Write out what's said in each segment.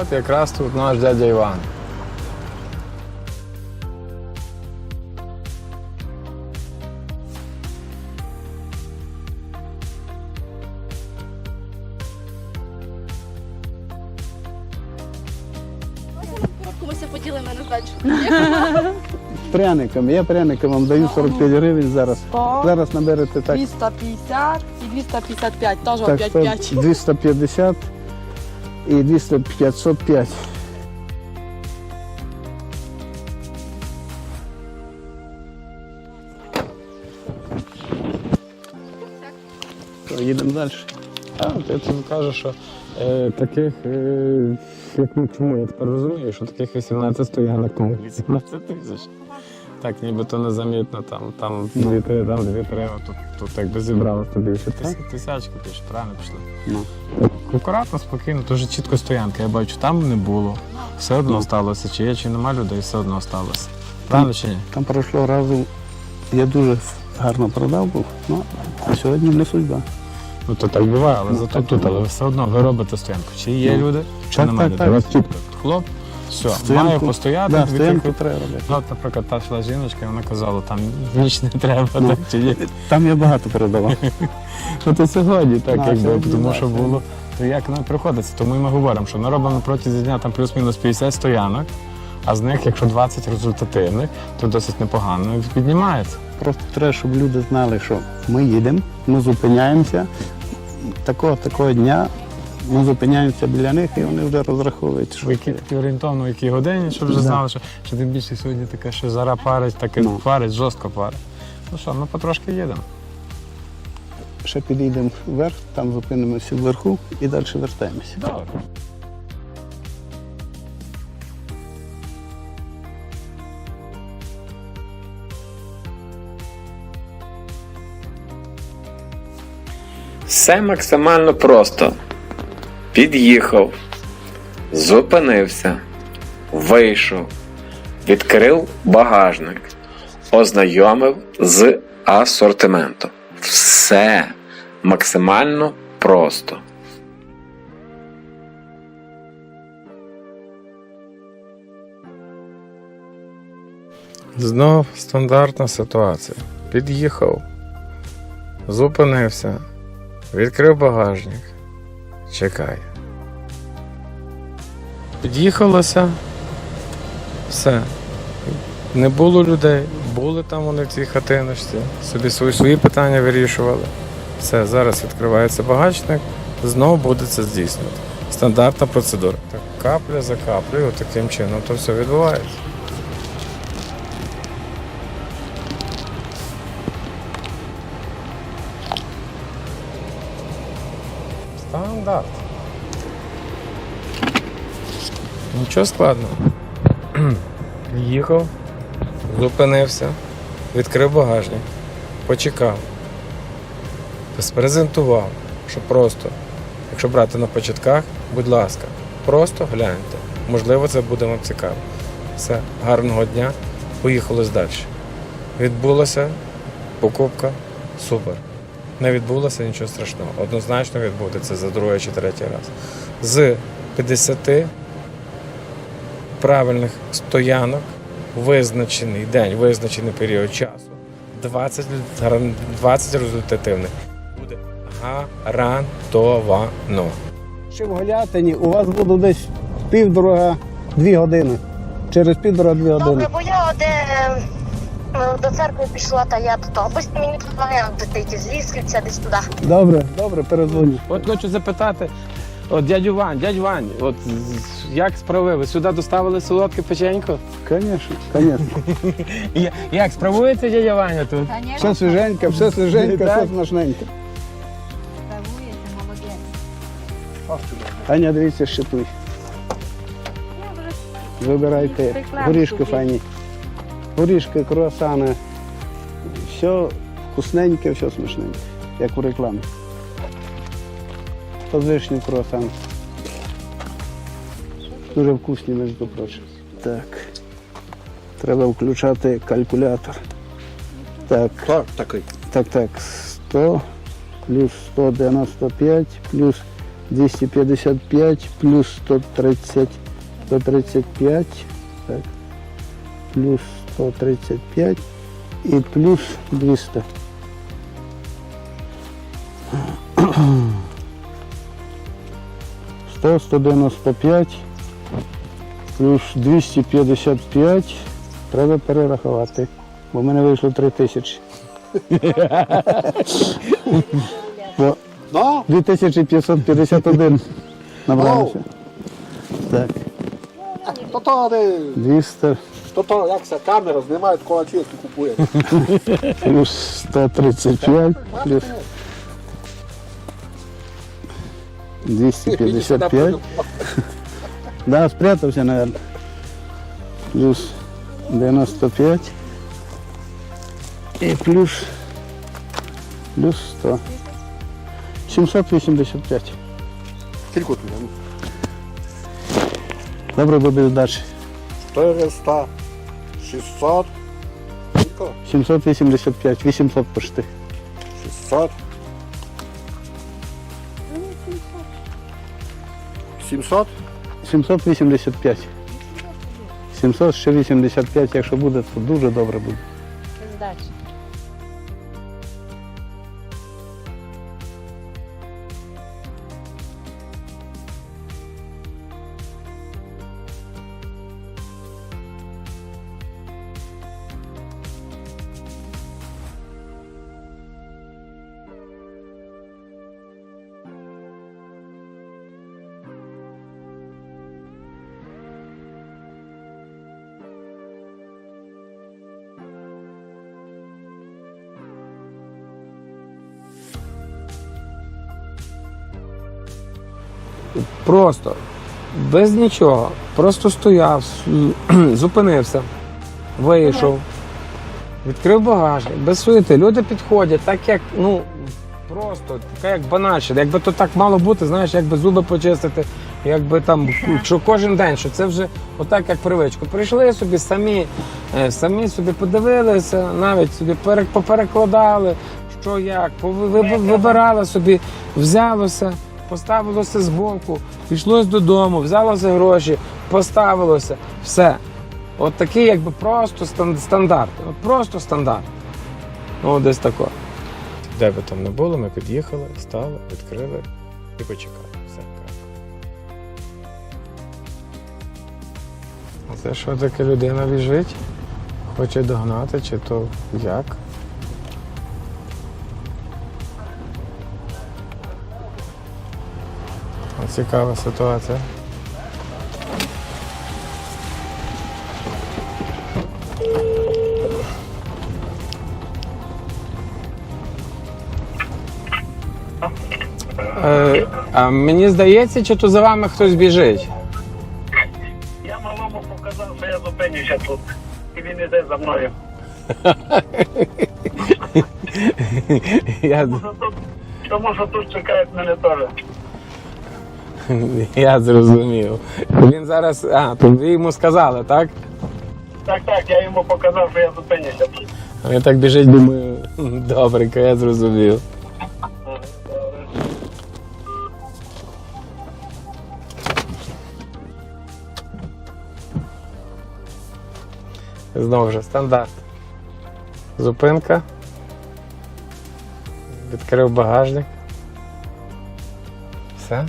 От якраз тут наш дядя Іван. Комусь поділимо на здачу. Пряниками. Я пряникам вам даю 45 гривень зараз. 100, Зараз наберете так. 250 і 255, теж Так, 5-5. 250 і 200, 505. Їдемо далі. А, ти тут кажеш, що е, таких, е, як ну, чому я тепер розумію, що таких 18 стоянок, тому 18 тисяч. Так, нібито незамітно, там, там дві три, там дві три, а тут, тут якби зібралося тобі ще тис, тисячку, ти ж правильно пішли. Ну. Акуратно, спокійно, дуже чітко стоянка. Я бачу, там не було. Все одно сталося. Чи є, чи нема людей, все одно сталося. Правильно чи ні? Там пройшло разу. Я дуже гарно продав був, ну, а сьогодні не судьба. Ну то так буває, але зато тут, але все одно ви робите стоянку. Чи є Ну, люди, чи так, немає так, людей. так. Чітко. Хлоп, все, Стоянку- має постояти, Да, дві стоянку треба робити. Ну, от, наприклад, та йшла жіночка, і вона казала, там ніч не треба, Ну. так чи ні? Там я багато передавав. Ну то сьогодні так, якби, сьогодні, тому да, що сьогодні. було. То як нам приходиться, тому і ми говоримо, що ми робимо протягом дня там плюс-мінус 50 стоянок, а з них, якщо 20 результативних, то досить непогано і піднімається. Просто треба, щоб люди знали, що ми їдемо, ми зупиняємося. Такого такого дня ми зупиняємося біля них і вони вже розраховують, що В якій такі орієнтовно, в якій годині, щоб вже Да. знали, що, що тим більше сьогодні таке, що зара парить, так і Ну. парить, жорстко парить. Ну що, ми потрошки їдемо. ще підійдемо вверх, там зупинимося вверху і далі вертаємося. Добре. Все максимально просто. Під'їхав, зупинився, вийшов, відкрив багажник, ознайомив з асортиментом. Все максимально просто. Знов стандартна ситуація. Під'їхав, зупинився, відкрив багажник, чекає. Під'їхалося, все. Не було людей, були там вони в цій хатиночці, собі свої, свої питання вирішували. Все, зараз відкривається багажник, знову буде це здійснювати. Стандартна процедура. Так, капля за каплею, таким чином то все відбувається. Стандарт. Нічого складного. Їхав, зупинився, відкрив багажник, почекав, презентував, що просто, якщо брати на початках, будь ласка, просто гляньте. Можливо, це буде вам цікаво. Все, гарного дня, поїхали далі. Відбулася покупка, супер. Не відбулося нічого страшного. Однозначно відбудеться за другий чи третій раз. З 50 правильних стоянок, визначений день, визначений період часу, 20, 20 результативних. Буде гарантовано. Ще в Голятині у вас буде десь півдорога дві години. Через півдорога дві години. Добре, бо я де е, до церкви пішла, та я до того. Ось мені допомагає дитині з Лісківця десь туди. Добре, добре, перезвоню. От хочу запитати, от дядю Вань, дядь Вань, от з- як справи? Ви сюди доставили солодке печенько? Звісно, звісно. Я- Як справується дядя Ваня тут? Все свіженьке, все свіженьке, все смачненьке. Аня, дивіться, щитуй. Вибирайте горішки файні. Горішки, круасани. Все вкусненьке, все смачненьке, як у рекламі. З круасан. Дуже вкусні, між прочим. Так. Треба включати калькулятор. Так. Так, такий. Так, так, 100 плюс 195 плюс 255 плюс 130, 135, так, плюс 135 і плюс 200. Сто, 195 плюс 255 треба перерахувати, бо в мене вийшло 3 тисячі. Бо Ну, 2551 набрався. Так, то то не, 200 то то як це камера знімає, кулачки купує. плюс 135 плюс 255. Да, спрятався, наверное. Плюс 95. І плюс, плюс 100. 785. Скільки тут? Ну, Добре буде далі. 400, 600, скільки? 785, 800 почти. 600. 700? 785. 700 ще 85, якщо буде, то дуже добре буде. Просто, без нічого. Просто стояв, зупинився, вийшов, відкрив багажник, без суєти. Люди підходять, так як, ну, просто, така як банальщина. Якби то так мало бути, знаєш, якби зуби почистити, якби там, що кожен день, що це вже отак, як привичку. Прийшли собі самі, е, самі собі подивилися, навіть собі пере- поперекладали, що як, вибирали собі, взялося поставилося збоку, пішлось додому, взялося гроші, поставилося, все. От такий, якби просто стандарт. От просто стандарт. Ну, десь тако. Де би там не було, ми під'їхали, стали, відкрили і почекали. Все. А це що таке людина біжить? Хоче догнати, чи то як? Цікава ситуація. Е, а мені здається, чи то за вами хтось біжить? Я малому показав, що я зупинюся тут. І він іде за мною. Я, Тому що тут, тому що тут чекають мене теж. я зрозумів. Він зараз. А, то ви йому сказали, так? Так, так, я йому показав, що я зупинюся. Він так біжить, думаю, добренько, я зрозумів. Знову ж стандарт. Зупинка. Відкрив багажник. Все.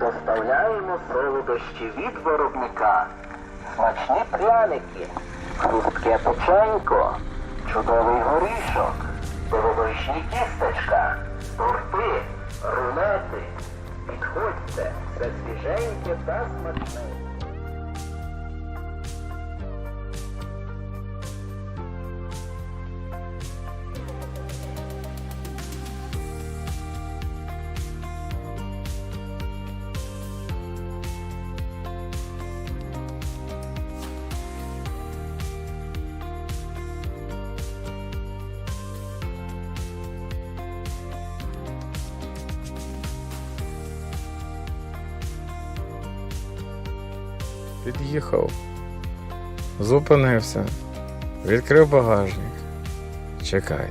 Доставляємо солодощі від виробника. Смачні пряники, хрустке печенько, чудовий горішок, дивовижні кістечка, торти, рулети. Підходьте, це свіженьке та смачне. Під'їхав, зупинився, відкрив багажник. Чекай.